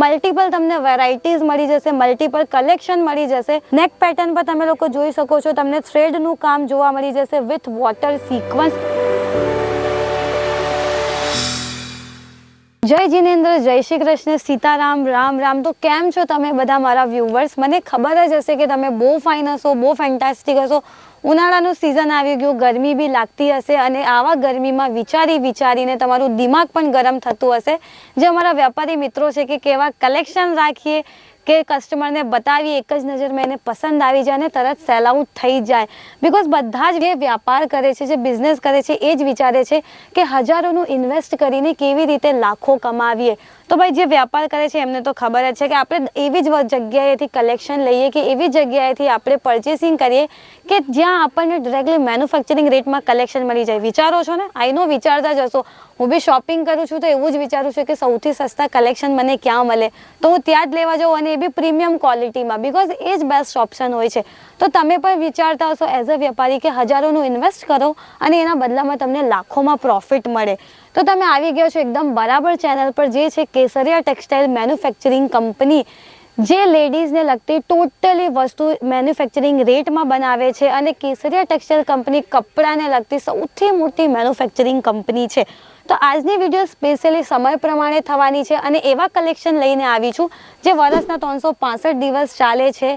Multiple તમને varieties મળી જશે મલ્ટિપલ કલેક્શન મળી જશે. નેક પેટર્ન પર તમે લોકો જોઈ શકો છો, તમને થ્રેડનું કામ જોવા મળી જશે વિથ વોટર સિક્વન્સ જય જીનેન્દ્ર, જય શ્રી કૃષ્ણ, સીતારામ, રામ રામ. તો કેમ છો તમે બધા મારા વ્યુવર્સ મને ખબર જ હશે કે તમે બહુ ફાઇન હશો, બહુ ફેન્ટાસ્ટિક હશો. ઉનાળાનું સિઝન આવી ગયું, ગરમી બી લાગતી હશે અને આવા ગરમીમાં વિચારી વિચારીને તમારું દિમાગ પણ ગરમ થતું હશે. જે અમારા વેપારી મિત્રો છે કે કેવા કલેક્શન રાખીએ કે કસ્ટમરને બતાવીએ, એક જ નજરમાં એને પસંદ આવી જાય અને તરત સેલ આઉટ થઈ જાય. બિકોઝ બધા જ જે વ્યાપાર કરે છે, જે બિઝનેસ કરે છે, એ જ વિચારે છે કે હજારોનું ઇન્વેસ્ટ કરીને કેવી રીતે લાખો કમાવીએ. તો ભાઈ, જે વ્યાપાર કરે છે, એમને તો ખબર જ છે કે આપણે એવી જ જગ્યાએથી કલેક્શન લઈએ કે એવી જગ્યાએથી આપણે પરચેસિંગ કરીએ કે જ્યાં આપણને ડિરેક્ટલી મેન્યુફેક્ચરિંગ રેટમાં કલેક્શન મળી જાય. વિચારો છો ને? આઈ નો વિચારતા જ હશો. હું બી શોપિંગ કરું છું તો એવું જ વિચારું છું કે સૌથી સસ્તા કલેક્શન મને ક્યાં મળે? તો હું ત્યાં જ લેવા જાઉં અને બી પ્રીમિયમ ક્વોલિટીમાં બિકોઝ એ જ બેસ્ટ ઓપ્શન હોય છે. તો તમે પણ વિચારતા હશો એઝ અ વેપારી કે હજારોનું ઇન્વેસ્ટ કરો અને એના બદલામાં તમને લાખોમાં પ્રોફિટ મળે. તો તમે આવી ગયા છો એકદમ બરાબર ચેનલ પર, જે છે કેસરિયા ટેક્સટાઇલ મેન્યુફેક્ચરિંગ કંપની જે લેડીઝને લગતી ટોટલી વસ્તુ મેન્યુફેક્ચરિંગ રેટમાં બનાવે છે અને કેસરિયા ટેક્સટાઇલ કંપની કપડાને લગતી સૌથી મોટી મેન્યુફેક્ચરિંગ કંપની છે. તો આજની વીડિયો સ્પેશિયલી સમય પ્રમાણે થવાની છે અને એવા કલેક્શન લઈને આવી છું જે વર્ષના ત્રણસો દિવસ ચાલે છે.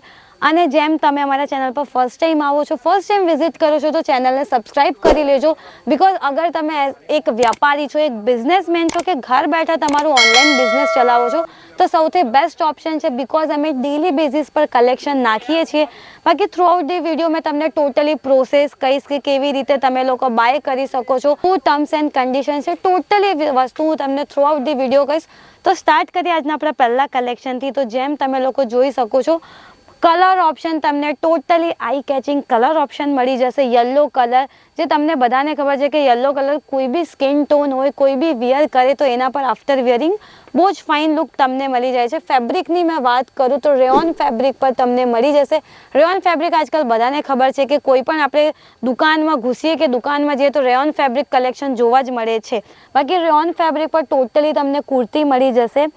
અને જેમ તમે અમારા ચેનલ પર ફર્સ્ટ ટાઈમ આવો છો ફર્સ્ટ ટાઈમ વિઝિટ કરો છો, તો ચેનલને સબસ્ક્રાઈબ કરી લેજો. બિકોઝ અગર તમે એક વ્યાપારી છો, એક બિઝનેસમેન છો કે ઘર બેઠા તમારું ઓનલાઈન બિઝનેસ ચલાવો છો, તો સૌથી બેસ્ટ ઓપ્શન છે બિકોઝ અમે ડેલી બેઝિસ પર કલેક્શન નાખીએ છીએ. બાકી થ્રુ આઉટ ધી વીડિયો મેં તમને ટોટલી પ્રોસેસ કહીશ કે કેવી રીતે તમે લોકો બાય કરી શકો છો, શું ટર્મ્સ એન્ડ કન્ડિશન છે ટોટલી વસ્તુ હું તમને થ્રુ આઉટ ધી વીડિયો કહીશ. તો સ્ટાર્ટ કરીએ આજના આપણા પહેલાં કલેક્શનથી તો જેમ તમે લોકો જોઈ શકો છો કલર ઓપ્શન તમને totally eye catching colour option મળી જશે. યલો કલર જે તમને બધાને ખબર છે કે યલો કલર કોઈ બી સ્કિન ટોન હોય, કોઈ બી વિયર કરે તો એના પર આફ્ટર વિયરિંગ બહુ જ ફાઇન લુક તમને મળી જાય છે. ફેબ્રિકની મેં વાત કરું તો રેઓન ફેબ્રિક પર તમને મળી જશે. રેઓન ફેબ્રિક આજકાલ બધાને ખબર છે કે કોઈ પણ આપણે દુકાનમાં ઘૂસીએ કે દુકાનમાં જઈએ તો રેઓન ફેબ્રિક કલેક્શન જોવા જ મળે છે. બાકી રેઓન ફેબ્રિક પર ટોટલી તમને કુર્તી મળી જશે.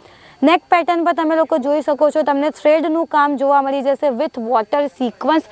નેક પેટર્ન પર તમે લોકો જોઈ શકો છો, તમને થ્રેડનું કામ જોવા મળી જશે with water sequence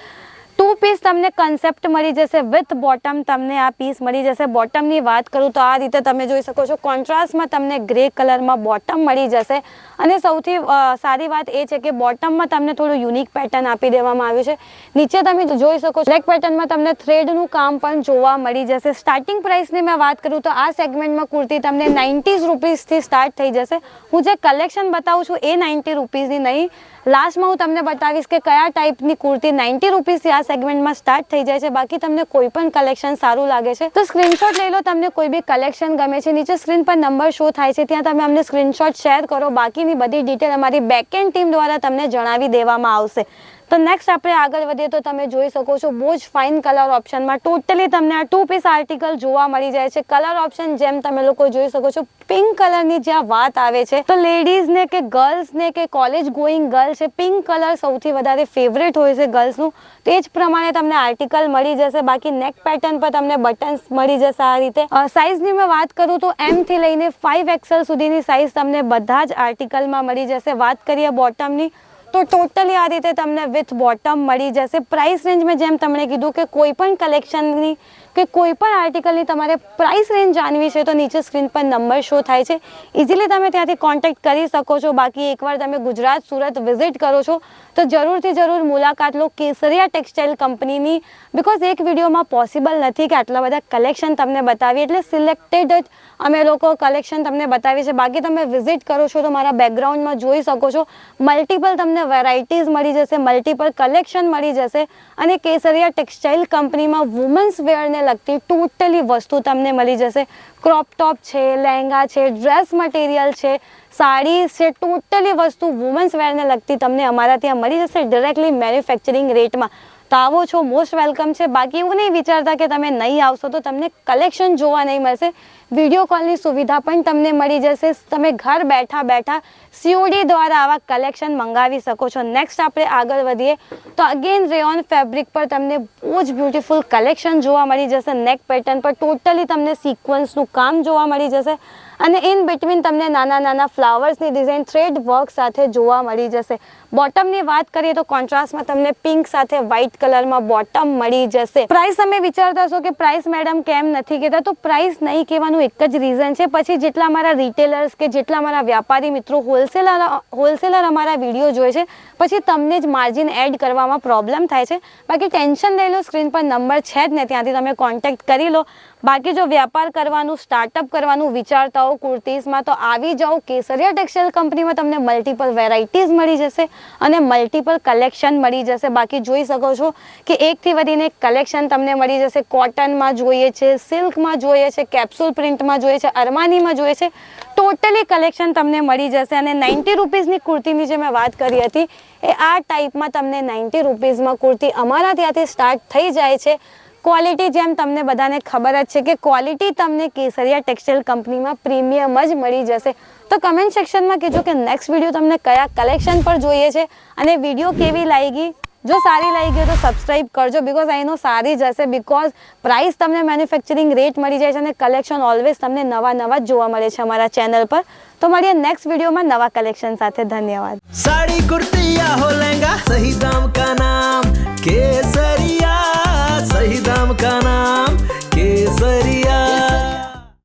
two piece તમને કન્સેપ્ટ મળી જશે વિથ બોટમ તમને આ પીસ મળી જશે. બોટમની વાત કરું તો આ રીતે તમે જોઈ શકો છો. કોન્ટ્રાસ્ટમાં તમને ગ્રે કલરમાં બોટમ મળી જશે. અને સૌથી સારી વાત એ છે કે બોટમમાં તમને થોડું યુનિક પેટર્ન આપી દેવામાં આવ્યું છે. નીચે તમે જોઈ શકો છો. બ્લેક પેટર્નમાં તમને થ્રેડનું કામ પણ જોવા મળી જશે. સ્ટાર્ટિંગ પ્રાઇસની મેં વાત કરું તો આ સેગમેન્ટમાં કુર્તી તમને નાઇન્ટીઝ રૂપીઝથી સ્ટાર્ટ થઈ જશે. હું જે કલેક્શન બતાવું છું એ નાઇન્ટી રૂપીસની નહીં. લાસ્ટમાં હું તમને બતાવીશ કે કયા ટાઈપની કુર્તી નાઇન્ટી રૂપીઝથી આ સેગમેન્ટમાં સ્ટાર્ટ થઈ જાય છે. બાકી તમને કોઈ પણ કલેક્શન સારું લાગે છે, તો સ્ક્રીનશોટ લઈ લો. તમને કોઈ બી કલેક્શન ગમે છે, નીચે સ્ક્રીન પર નંબર શો થાય છે, ત્યાં તમે અમને સ્ક્રીનશોટ શેર કરો. બાકીની બધી ડિટેલ અમારી બેકએન્ડ ટીમ દ્વારા તમને જણાવી દેવામાં આવશે. તો નેક્સ્ટ આપણે આગળ વધીએ તો તમે જોઈ શકો છો બહુ જ ફાઇન કલર ઓપ્શનમાં ટોટલી તમને આ ટુ પીસ આર્ટિકલ જોવા મળી જાય છે. કલર ઓપ્શન જેમ તમે લોકો જોઈ શકો છો પિંક કલરની જ્યાં વાત આવે છે, તો લેડીઝને કે ગર્લ્સને કે કોલેજ ગોઈંગ ગર્લ છે પિંક કલર સૌથી વધારે ફેવરેટ હોય છે ગર્લ્સનું તે જ પ્રમાણે તમને આર્ટિકલ મળી જશે. બાકી નેક પેટર્ન પર તમને બટન્સ મળી જશે આ રીતે. સાઇઝની મેં વાત કરું તો એમથી લઈને ફાઇવ એક્સેલ સુધીની સાઇઝ તમને બધા જ આર્ટિકલમાં મળી જશે. વાત કરીએ બોટમની તો ટોટલી આ રીતે તમને વિથ બોટમ મળી જશે. પ્રાઇસ રેન્જ મેં જેમ તમને કીધું કે કોઈ પણ કલેક્શનની કે કોઈ પણ આર્ટિકલની તમારે પ્રાઇસ રેન્જ જાણવી છે, તો નીચે સ્ક્રીન પર નંબર શો થાય છે. ઇઝીલી તમે ત્યાંથી કોન્ટેક્ટ કરી શકો છો. બાકી એકવાર તમે ગુજરાત, સુરત વિઝિટ કરો છો, તો જરૂરથી જરૂર મુલાકાત લો કેસરિયા ટેક્સટાઇલ કંપનીની. બિકોઝ એક વિડીયોમાં પોસિબલ નથી કે આટલા બધા કલેક્શન તમને બતાવીએ. એટલે સિલેક્ટેડ જ અમે લોકો કલેક્શન તમને બતાવીએ છીએ. બાકી તમે વિઝિટ કરો છો, તો મારા બેકગ્રાઉન્ડમાં જોઈ શકો છો. મલ્ટિપલ તમને વેરાયટીઝ મળી જશે મલ્ટિપલ કલેક્શન મળી જશે અને કેસરિયા ટેક્સટાઇલ કંપનીમાં વુમન્સ વેરને લગતી ટોટલી વસ્તુ તમને મળી જશે. ક્રોપ ટોપ છે, લહેંગા છે ડ્રેસ મટીરિયલ છે, સાડી છે ટોટલી વસ્તુ વુમન્સ વેરને લગતી તમને અમારા ત્યાં મળી જશે ડિરેક્ટલી મેન્યુફેક્ચરિંગ રેટમાં તો આવો છો. મોસ્ટ વેલકમ છે. બાકી એવું નહીં વિચારતા કે તમે નહીં આવશો તો તમને કલેક્શન જોવા નહીં મળશે. વીડિયો કોલની સુવિધા પણ તમને મળી જશે. તમે ઘર બેઠા બેઠા સીઓડી દ્વારા આવા કલેક્શન મંગાવી શકો છો. નેક્સ્ટ આપણે આગળ વધીએ. તો અગેન રેઓન ફેબ્રિક પર તમને બહુ જ બ્યુટીફુલ કલેક્શન જોવા મળી જશે. નેક પેટર્ન પર ટોટલી તમને સિક્વન્સનું કામ જોવા મળી જશે. અને ઇન બિટવીન તમને નાના નાના ફ્લાવર્સની ડિઝાઇન થ્રેડ વર્ક સાથે જોવા મળી જશે. બોટમની વાત કરીએ તો કોન્ટ્રાસ્ટમાં તમને પિંક સાથે વ્હાઇટ કલરમાં બોટમ મળી જશે. પ્રાઇસ તમે વિચારતા હશો કે પ્રાઇસ મેડમ કેમ નથી કહેતા? તો પ્રાઇસ નહીં કહેવાનું એક જ રીઝન છે. પછી જેટલા અમારા રિટેલર્સ કે જેટલા અમારા વ્યાપારી મિત્રો હોલસેલર હોલસેલર અમારા વીડિયો જોવે છે, પછી તમને જ માર્જિન એડ કરવામાં પ્રોબ્લેમ થાય છે. બાકી ટેન્શન લઈ લો સ્ક્રીન પર નંબર છે જ ને, ત્યાંથી તમે કોન્ટેક્ટ કરી લો. બાકી જો વ્યાપાર કરવાનું સ્ટાર્ટઅપ કરવાનું વિચારતા હો કુર્તીઝમાં, તો આવી જાઓ કેસરિયા ટેક્સટાઇલ કંપનીમાં તમને મલ્ટિપલ વેરાયટીઝ મળી જશે અને મલ્ટિપલ કલેક્શન મળી જશે. બાકી જોઈ શકો છો કે એકથી વધીને કલેક્શન તમને મળી જશે. કોટનમાં જોઈએ છે સિલ્કમાં જોઈએ છે કેપ્સ્યુલ પ્રિન્ટમાં જોઈએ છે અરમાનીમાં જોઈએ છે. ટોટલી કલેક્શન તમને મળી જશે અને નાઇન્ટી રૂપીઝની કુર્તીની જે મેં વાત કરી હતી, એ આ ટાઈપમાં તમને નાઇન્ટી રૂપીઝમાં કુર્તી અમારા ત્યાંથી સ્ટાર્ટ થઈ જાય છે. ક્વોલિટી જેમ તમને બધાને ખબર જ છે કે ક્વોલિટી તમને કેસરિયા ટેક્સટાઇલ કંપનીમાં પ્રીમિયમ જ મળી જશે. તો કમેન્ટ સેક્શનમાં કહેજો કે નેક્સ્ટ વીડિયો તમને કયા કલેક્શન પર જોઈએ છે અને વીડિયો કેવી લાગી? જો સારી લાગી ગયો તો સબસ્ક્રાઇબ કરજો બિકોઝ અહીંનો સારી જશે બિકોઝ પ્રાઇસ તમને મેન્યુફેક્ચરિંગ રેટ મળી જાય છે અને કલેક્શન ઓલવેઝ તમને નવા નવા જોવા મળે છે અમારા ચેનલ પર. તો મળીએ નેક્સ્ટ વિડીયોમાં નવા કલેક્શન સાથે. ધન્યવાદ. સાડી કુર્તિયા હો ગામ કા નામ કેસરિયા